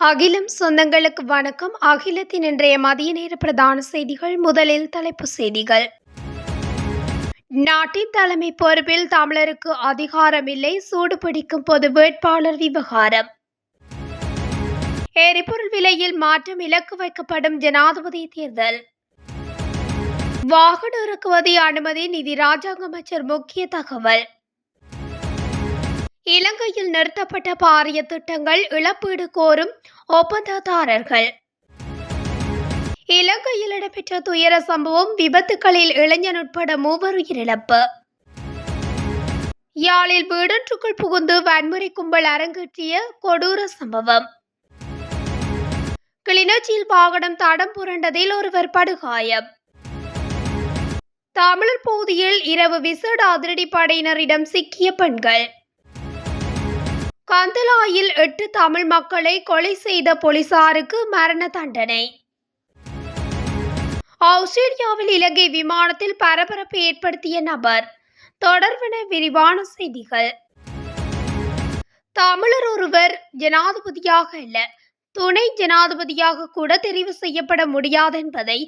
அகிலம் சொந்தங்களுக்கு வணக்கம். அகிலத்தின் இன்றைய மதிய நேர பிரதான செய்திகள். முதலில் தலைப்புச் செய்திகள். நாட்டின் தலைமை பொறுப்பில் தமிழருக்கு அதிகாரமில்லை. சூடுபிடிக்கும் பொது வேட்பாளர் விவகாரம். எரிபொருள் விலையில் மாற்றம் இலக்கு வைக்கப்படும் ஜனாதிபதி தேர்தல். வாகன இறக்குமதி அனுமதி நிதி ராஜாங்க அமைச்சர் முக்கிய தகவல். இலங்கையில் நிறுத்தப்பட்ட பாரிய திட்டங்கள் இழப்பீடு கோரும் ஒப்பந்ததாரர்கள். இலங்கையில் இடம்பெற்ற துயர சம்பவம் விபத்துகளில் இளைஞன் உட்பட மூவர் உயிரிழப்பு. யாழில் வீடொன்றுக்குள் புகுந்து வன்முறை கும்பல் அரங்கேற்றிய கொடூர சம்பவம். கிளிநொச்சியில் வாகனம் தடம் புரண்டதில் ஒருவர் படுகாயம். தமிழர் பகுதியில் இரவு விசேட அதிரடிப்படையினரிடம் சிக்கிய பெண்கள். கந்தலாயில் எட்டு தமிழ் மக்களை கொலை செய்த போலீசாருக்கு மரண தண்டனை. ஆஸ்திரேலியாவில் இலங்கை விமானத்தில் பரபரப்பு ஏற்படுத்திய நபர். தொடர்பென விரிவான செய்திகள். தமிழர் ஒருவர் ஜனாதிபதியாக அல்ல துணை ஜனாதிபதியாக கூட தெரிவு செய்யப்பட முடியாது என்பதை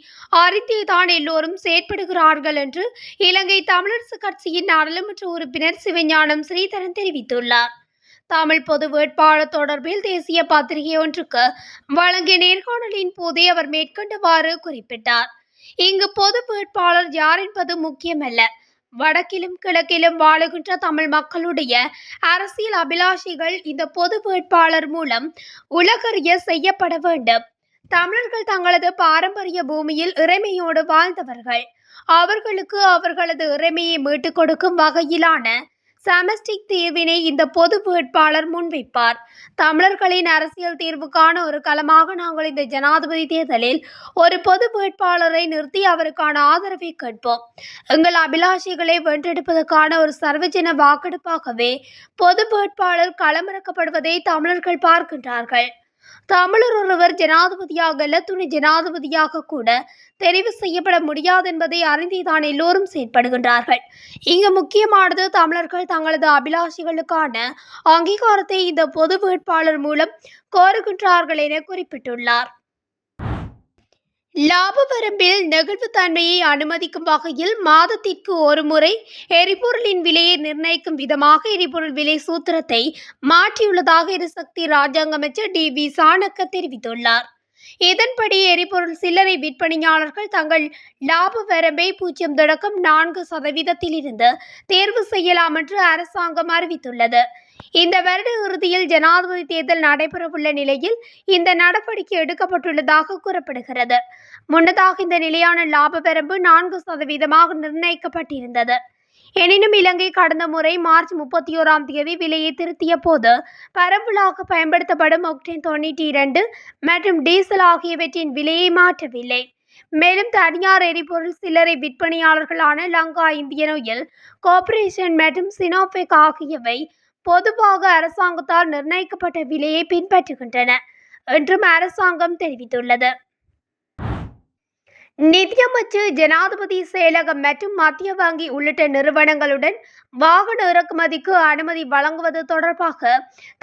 அறிந்தேதான் எல்லோரும் செயற்படுகிறார்கள் என்று இலங்கை தமிழரசு கட்சியின் நாடாளுமன்ற உறுப்பினர் சிவஞானம் ஸ்ரீதரன் தெரிவித்துள்ளார். தமிழ் பொது வேட்பாளர் தொடர்பில் தேசிய பத்திரிகை ஒன்றுக்கு வழங்கிய நேர்காணலின் போதே அவர் மேற்கொண்டவாறு குறிப்பிட்டார். இங்கு பொது வேட்பாளர் யார் என்பது முக்கியமல்ல. வடக்கிலும் கிழக்கிலும் வாழுகின்ற தமிழ் மக்களுடைய அரசியல் அபிலாஷிகள் இந்த பொது வேட்பாளர் மூலம் உலகறிய செய்யப்பட வேண்டும். தமிழர்கள் தங்களது பாரம்பரிய பூமியில் இறைமையோடு வாழ்ந்தவர்கள். அவர்களுக்கு அவர்களது இறைமையை மீட்டுக் கொடுக்கும் வகையிலான சமஸ்டிக் தீர்வினை இந்த பொது வேட்பாளர் முன்வைப்பார். தமிழர்களின் அரசியல் தீர்வுக்கான ஒரு களமாக நாங்கள் இந்த ஜனாதிபதி தேர்தலில் ஒரு பொது வேட்பாளரை நிறுத்தி அவருக்கான ஆதரவை கேட்போம். எங்கள் அபிலாஷைகளை வென்றெடுப்பதற்கான ஒரு சர்வஜன வாக்கெடுப்பாகவே பொது வேட்பாளர் களமிறக்கப்படுவதை தமிழர்கள் பார்க்கின்றார்கள். தமிழர் ஒருவர் ஜனாதிபதியாக அல்ல துணை ஜனாதிபதியாக கூட தெரிவு செய்யப்பட முடியாது என்பதை அறிந்தேதான் எல்லோரும் செயற்படுகின்றார்கள். இங்கு முக்கியமானது தமிழர்கள் தங்களது அபிலாஷிகளுக்கான அங்கீகாரத்தை இந்த பொது வேட்பாளர் மூலம் கோருகின்றார்கள் என குறிப்பிட்டுள்ளார். லாப வரம்பில் நெகிழ்வுத்தன்மையை அனுமதிக்கும் வகையில் மாதத்திற்கு ஒரு முறை எரிபொருளின் விலையை நிர்ணயிக்கும் விதமாக எரிபொருள் விலை சூத்திரத்தை மாற்றியுள்ளதாக எரிசக்தி ராஜாங்க அமைச்சர் டி வி சாணக்க தெரிவித்துள்ளார். இதன்படி எரிபொருள் சில்லறை விற்பனையாளர்கள் தங்கள் லாப வரம்பை பூஜ்ஜியம் தொடக்கம் நான்கு சதவீதத்திலிருந்து தேர்வு செய்யலாம் என்று அரசாங்கம் அறிவித்துள்ளது. இந்த வருட இறுதியில் ஜனாதிபதி தேர்தல் நடைபெறவுள்ள நிலையில் இந்த நடவடிக்கை எடுக்கப்பட்டுள்ளதாக கூறப்படுகிறது. முன்னதாக இந்த நிலையான லாப வரம்பு நான்கு சதவீதமாக நிர்ணயிக்கப்பட்டிருந்தது. எனினும் இலங்கை கடந்த முறை மார்ச் முப்பத்தி ஓராம் தேதி விலையை திருத்திய போது பரம்பலாக பயன்படுத்தப்படும் ஒக்டேன் தொண்ணூற்றி இரண்டு மற்றும் டீசல் ஆகியவற்றின் விலையை மாற்றவில்லை. மேலும் தனியார் எரிபொருள் சில்லறை விற்பனையாளர்களான லங்கா இந்தியன் ஆயில் கார்பரேஷன் மற்றும் சினோபெக் ஆகியவை பொதுவாக அரசாங்கத்தால் நிர்ணயிக்கப்பட்ட விலையை பின்பற்றுகின்றன என்றும் அரசாங்கம் தெரிவித்துள்ளது. நிதியமைச்சு ஜனாதிபதி செயலகம் மற்றும் மத்திய வங்கி உள்ளிட்ட நிறுவனங்களுடன் வாகன இறக்குமதிக்கு அனுமதி வழங்குவது தொடர்பாக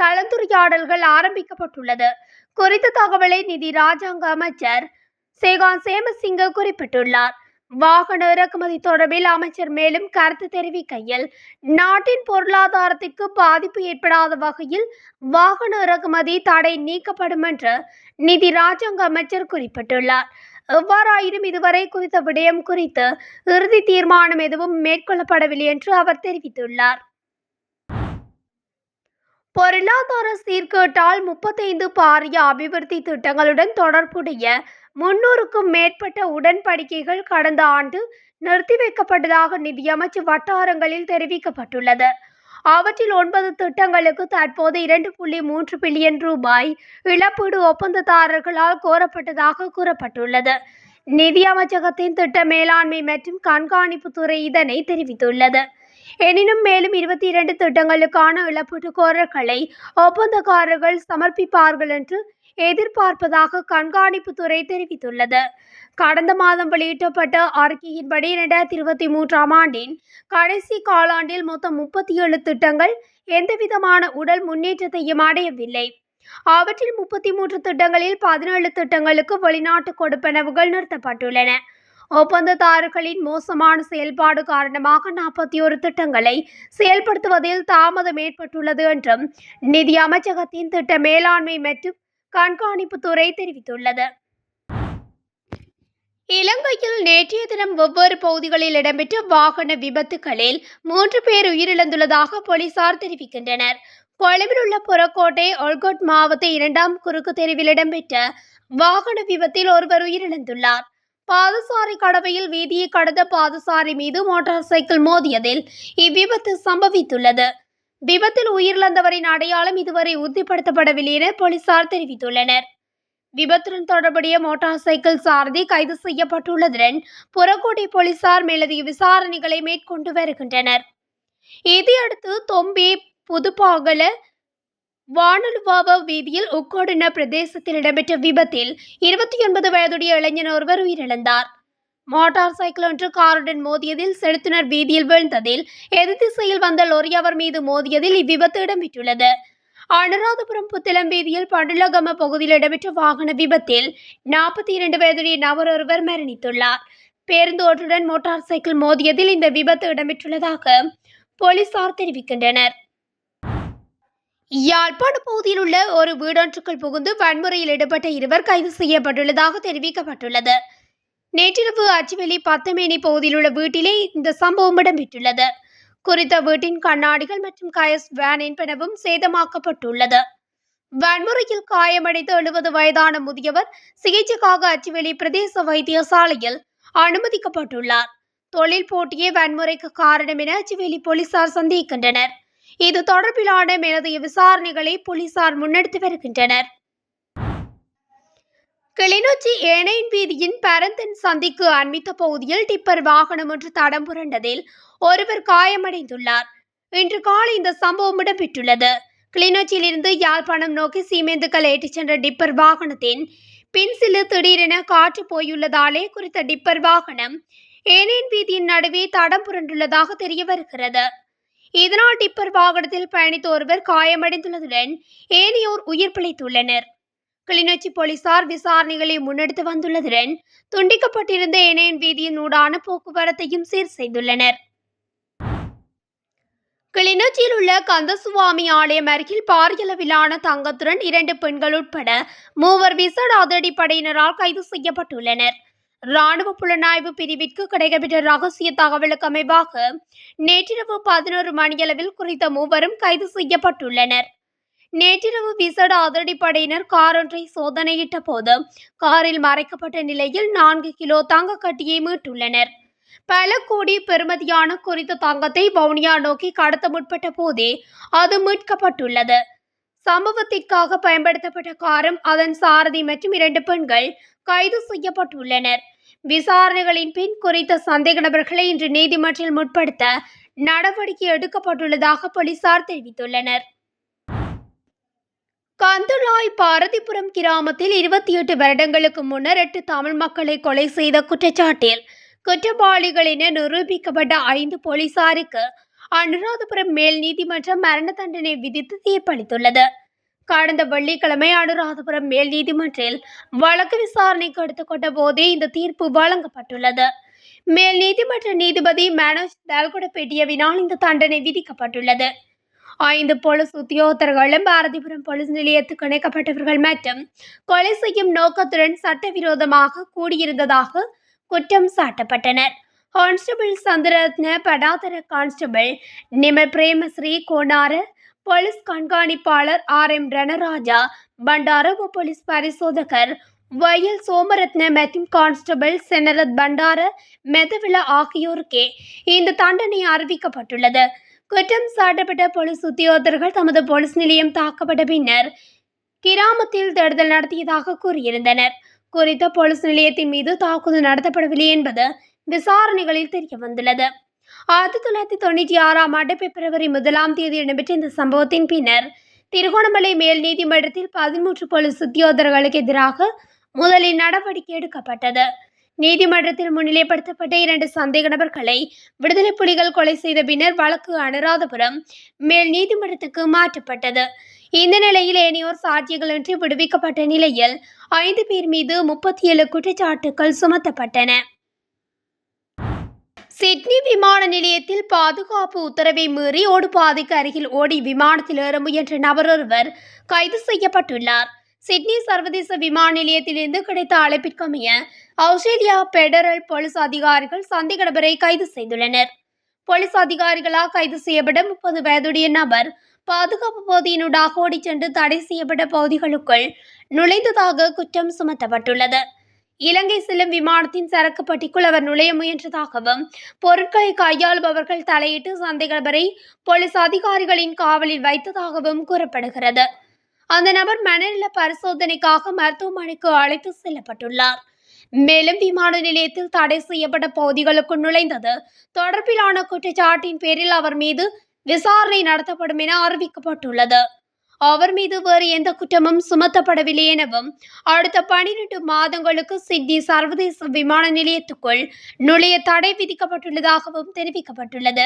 கலந்துரையாடல்கள் ஆரம்பிக்கப்பட்டுள்ளது. குறித்த தகவலை நிதி ராஜாங்க அமைச்சர் சேகான் சேமசிங்க குறிப்பிட்டுள்ளார். வாகன இறக்குமதி தொடர்பில் அமைச்சர் மேலும் கருத்து தெரிவிக்கையில் நாட்டின் பொருளாதாரத்திற்கு பாதிப்பு ஏற்படாத வகையில் வாகன இறக்குமதி தடை நீக்கப்படும் என்று நிதி ராஜாங்க அமைச்சர் குறிப்பிட்டுள்ளார். எவ்வாறாயினும் இதுவரை குறித்த விடயம் குறித்து இறுதி தீர்மானம் எதுவும் மேற்கொள்ளப்படவில்லை என்று அவர் தெரிவித்துள்ளார். பொருளாதார சீர்கேட்டால் முப்பத்தைந்து பாரிய அபிவிருத்தி திட்டங்களுடன் தொடர்புடைய முன்னூறுக்கும் மேற்பட்ட உடன்படிக்கைகள் கடந்த ஆண்டு நிறுத்தி வைக்கப்பட்டதாக நிதியமைச்சு வட்டாரங்களில் தெரிவிக்கப்பட்டுள்ளது. அவற்றில் ஒன்பது திட்டங்களுக்கு தற்போது இரண்டு புள்ளி மூன்று பில்லியன் ரூபாய் இழப்பீடு ஒப்பந்ததாரர்களால் கோரப்பட்டதாக கூறப்பட்டுள்ளது. நிதி அமைச்சகத்தின் திட்ட மேலாண்மை மற்றும் கண்காணிப்பு துறை இதனை தெரிவித்துள்ளது. எனினும் மேலும் இருபத்தி இரண்டு திட்டங்களுக்கான இழப்பீட்டு கோரல்களை ஒப்பந்தக்காரர்கள் சமர்ப்பிப்பார்கள் என்று எதிர்பார்ப்பதாக கண்காணிப்புத்துறை தெரிவித்துள்ளது. கடந்த மாதம் வெளியிட்டப்பட்ட அறிக்கையின்படி இரண்டாயிரத்தி இருபத்தி மூன்றாம் ஆண்டின் கடைசி காலாண்டில் மொத்தம் முப்பத்தி ஏழு திட்டங்கள் எந்தவிதமான உடல் முன்னேற்றத்தையும் அடையவில்லை. அவற்றில் முப்பத்தி மூன்று திட்டங்களில் பதினேழு திட்டங்களுக்கு வெளிநாட்டு கொடுப்பனவுகள் நிறுத்தப்பட்டுள்ளன ஒப்பந்ததாரர்களின் மோசமான செயல்பாடு காரணமாக நாற்பத்தி ஒரு திட்டங்களை செயல்படுத்துவதில் தாமதம் ஏற்பட்டுள்ளது என்றும் நிதி அமைச்சகத்தின் திட்ட மேலாண்மை மற்றும் கண்காணிப்பு துறை தெரிவித்துள்ளது. இலங்கையில் நேற்றைய தினம் ஒவ்வொரு பகுதிகளில் இடம்பெற்ற வாகன விபத்துகளில் மூன்று பேர் உயிரிழந்துள்ளதாக போலீசார் தெரிவிக்கின்றனர். கொழும்பில் உள்ள புறக்கோட்டை ஒல்கோட் மாவட்ட இரண்டாம் குறுக்கு தெருவில் இடம்பெற்ற வாகன விபத்தில் ஒருவர் உயிரிழந்துள்ளார். பாதசாரி கடவையில் வீதியை கடந்த பாதசாரி மீது மோட்டார் சைக்கிள் மோதியதில் இவ்விபத்து சம்பவித்துள்ளது. விபத்தில் உயிரிழந்தவரின் அடையாளம் இதுவரை உறுதிப்படுத்தப்படவில்லை என போலீசார் தெரிவித்துள்ளனர். விபத்துடன் தொடர்புடைய மோட்டார் சைக்கிள் சாரதி கைது செய்யப்பட்டுள்ளதுடன் புறக்கோட்டை போலீசார் மேலதிக விசாரணைகளை மேற்கொண்டு வருகின்றனர். இதையடுத்து தொம்பி புதுப்பாகல வானலுவாவ வீதியில் உக்கோடின பிரதேசத்தில் இடம்பெற்ற விபத்தில் இருபத்தி ஒன்பது வயதுடைய இளைஞன் ஒருவர் உயிரிழந்தார். மோட்டார் சைக்கிள் ஒன்று காருடன் மோதியதில் செலுத்தினர். வீதியில் வீழ்ந்ததில் எதிர் திசையில் வந்த லொரி அவர் மீது மோதியதில் இவ்விபத்து இடம்பெற்றுள்ளது. அனுராதபுரம் புத்தளம் வீதியில் படுலகம பகுதியில் இடம்பெற்ற வாகன விபத்தில் நாற்பத்தி இரண்டு வயதுடைய நபர் ஒருவர் மரணித்துள்ளார். பேருந்து ஒன்றுடன் மோட்டார் சைக்கிள் மோதியதில் இந்த விபத்து இடம்பெற்றுள்ளதாக போலீசார் தெரிவிக்கின்றனர். யாழ்ப்பாண பகுதியில் உள்ள ஒரு வீடொன்றுக்குள் புகுந்து வன்முறையில் ஈடுபட்ட இருவர் கைது செய்யப்பட்டுள்ளதாக தெரிவிக்கப்பட்டுள்ளது. நேற்றிரவு அச்சுவெளி பத்தமேனி பகுதியில் உள்ள வீட்டிலே இந்த சம்பவம் இடம்பெற்றுள்ளது. குறித்த வீட்டின் கண்ணாடிகள் மற்றும் கயஸ் வேன் என்பனவும் சேதமாக்கப்பட்டுள்ளது. வன்முறையில் காயமடைந்த எழுபது வயதான முதியவர் சிகிச்சைக்காக அச்சுவெளி பிரதேச வைத்தியசாலையில் அனுமதிக்கப்பட்டுள்ளார். தொழில் போட்டியே வன்முறைக்கு காரணம் என அச்சுவெளி போலீசார் சந்தேகிக்கின்றனர். இது தொடர்பிலான மேலதிக விசாரணைகளை போலீசார் முன்னெடுத்து வருகின்றனர். கிளிநொச்சி ஏனையின் வீதியின் பரந்தன் சந்திக்கு அண்மித்த பகுதியில் டிப்பர் வாகனம் ஒன்று தடம் புரண்டதில் ஒருவர் காயமடைந்துள்ளார். இன்று காலை இந்த சம்பவம் இடம்பெற்றுள்ளது. கிளிநொச்சியிலிருந்து யாழ்ப்பாணம் நோக்கி சீமேந்துக்கள் ஏற்றிச் சென்ற டிப்பர் வாகனத்தின் பின்சிலு திடீரென காற்று போயுள்ளதாலே குறித்த டிப்பர் வாகனம் ஏனையின் வீதியின் நடுவே தடம் புரண்டுள்ளதாக தெரிய வருகிறது. இதனால் டிப்பர் வாகனத்தில் பயணித்த ஒருவர் காயமடைந்துள்ளதுடன் ஏனையோர் உயிர் பிழைத்துள்ளனர். கிளிநொச்சி போலீசார் விசாரணைகளை முன்னெடுத்து வந்துள்ளதுடன் துண்டிக்கப்பட்டிருந்த இணையன் வீதியின் ஊடான போக்குவரத்தையும் சீர் செய்துள்ளனர். கிளிநொச்சியில் உள்ள கந்தசுவாமி ஆலயம் அருகில் பாரியளவிலான தங்கத்துடன் இரண்டு பெண்கள் உட்பட மூவர் விசேட அதிரடிப்படையினரால் கைது செய்யப்பட்டுள்ளனர். ராணுவ புலனாய்வு பிரிவிற்கு கிடைக்கப்பெற்ற ரகசிய தகவலுக்கு அமைவாக நேற்றிரவு பதினோரு மணியளவில் குறித்த மூவரும் கைது செய்யப்பட்டுள்ளனர். நேற்றிரவு விசேட அதிரடிப்படையினர் கார் ஒன்றை சோதனையிட்ட போது காரில் மறைக்கப்பட்ட நிலையில் நான்கு கிலோ தங்க கட்டியை மீட்டுள்ளனர். பல கோடி பெறுமதியான குறித்த தங்கத்தை வவுனியா நோக்கி கடத்த முற்பட்ட போதே அது மீட்கப்பட்டுள்ளது. சம்பவத்திற்காக பயன்படுத்தப்பட்ட காரும் அதன் சாரதி மற்றும் இரண்டு பெண்கள் கைது செய்யப்பட்டுள்ளனர். விசாரணைகளின் பின் குறித்த சந்தேக நபர்களை இன்று நீதிமன்றில் முற்படுத்த நடவடிக்கை எடுக்கப்பட்டுள்ளதாக போலீசார் தெரிவித்துள்ளனர். கந்துளாய் பாரதிபுரம் கிராமத்தில் இருபத்தி எட்டு வருடங்களுக்கு முன்னர் எட்டு தமிழ் மக்களை கொலை செய்த குற்றச்சாட்டில் குற்றவாளிகள் என நிரூபிக்கப்பட்ட ஐந்து போலீசாருக்கு அனுராதபுரம் மேல் நீதிமன்றம் மரண தண்டனை விதித்து தீர்ப்பளித்துள்ளது. கடந்த வெள்ளிக்கிழமை அனுராதபுரம் மேல் நீதிமன்றில் வழக்கு விசாரணைக்கு எடுத்துக்கொண்ட போதே இந்த தீர்ப்பு வழங்கப்பட்டுள்ளது. மேல் நீதிமன்ற நீதிபதி மனோஜ் தால்குடப்பேட்டியவினால் இந்த தண்டனை விதிக்கப்பட்டுள்ளது. ஐந்து போலீஸ் உத்தியோகத்தர்களும் பாரதிபுரம் போலீஸ் நிலையத்துக்கு இணைக்கப்பட்டவர்கள் மற்றும் கொலை செய்யும் நோக்கத்துடன் சட்டவிரோதமாக கூடியிருந்ததாக குற்றம் சாட்டப்பட்டனர். Constable Chandrathna Padathara constable Nimal Premasri Konara police கண்காணிப்பாளர் ஆர் எம் ரணராஜா பண்டார உப போலீஸ் பரிசோதகர் வயல் சோமரத்ன மற்றும் கான்ஸ்டபிள் செனரத் பண்டார மெதவில ஆகியோருக்கே இந்த தண்டனை அறிவிக்கப்பட்டுள்ளது. குற்றம் சாட்டப்பட்ட போலீஸ் உத்தியோகத்தர்கள் தமது போலீஸ் நிலையம் தாக்கப்பட்ட பின்னர் கிராமத்தில் தேடுதல் நடத்தியதாக கூறியிருந்தனர். குறித்த போலீஸ் நிலையத்தின் மீது தாக்குதல் நடத்தப்படவில்லை என்பது விசாரணைகளில் தெரிய வந்துள்ளது ஆயிரத்தி தொள்ளாயிரத்தி தொண்ணூற்றி ஆறாம் ஆண்டு பிப்ரவரி முதலாம் தேதி இடம்பெற்ற இந்த சம்பவத்தின் பின்னர் திருகோணமலை மேல் நீதிமன்றத்தில் பதிமூன்று போலீஸ் உத்தியோகர்களுக்கு எதிராக முதலில் நடவடிக்கை எடுக்கப்பட்டது. நீதிமன்றத்தில் முன்னிலைப்படுத்தப்பட்ட இரண்டு சந்தேக நபர்களை விடுதலை புலிகள் கொலை செய்த பின்னர் வழக்கு அனுராதபுரம் மேல் நீதிமன்றத்துக்கு மாற்றப்பட்டது. இந்த நிலையில் ஏனையோர் சாட்சியங்களின்றி விடுவிக்கப்பட்ட நிலையில் ஐந்து பேர் மீது முப்பத்தி ஏழு குற்றச்சாட்டுகள் சுமத்தப்பட்டன. சிட்னி விமான நிலையத்தில் பாதுகாப்பு உத்தரவை மீறி ஓடுபாதைக்கு அருகில் ஓடி விமானத்தில் ஏற முயன்ற நபரொருவர் கைது செய்யப்பட்டுள்ளார். சிட்னி சர்வதேச விமான நிலையத்திலிருந்து கிடைத்த அழைப்பிற்கமைய ஆஸ்திரேலியா பெடரல் போலீஸ் அதிகாரிகள் சந்தேக நபரை கைது செய்துள்ளனர். போலீஸ் அதிகாரிகளால் கைது செய்யப்பட்ட முப்பது வயதுடைய நபர் பாதுகாப்பு பகுதியினூடாக ஓடிச் சென்று தடை செய்யப்பட்ட பகுதிகளுக்குள் நுழைந்ததாக குற்றம் சுமத்தப்பட்டுள்ளது. இலங்கை செல்லும் விமானத்தின் சரக்கு பட்டிக்குள் அவர் நுழைய முயன்றதாகவும் பொருட்களை கையாளுபவர்கள் தலையிட்டு சந்தேக நபரை போலீஸ் அதிகாரிகளின் காவலில் வைத்ததாகவும் கூறப்படுகிறது. அந்த நபர் மனநல பரிசோதனைக்காக மருத்துவமனைக்கு அழைத்து செல்லப்பட்டுள்ளார். மேலும் விமான நிலையத்தில் தடை செய்யப்பட்ட பகுதிகளுக்குள் நுழைந்தது. தொடர்பிலான குற்றச்சாட்டின் பேரில் அவர் மீது விசாரணை நடத்தப்படும் என அறிவிக்கப்பட்டுள்ளது. அவர் மீது வேறு எந்த குற்றமும் சுமத்தப்படவில்லை எனவும் அடுத்த பனிரெண்டு மாதங்களுக்கு சிட்னி சர்வதேச விமான நிலையத்துக்குள் நுழைய தடை விதிக்கப்பட்டுள்ளதாகவும் தெரிவிக்கப்பட்டுள்ளது.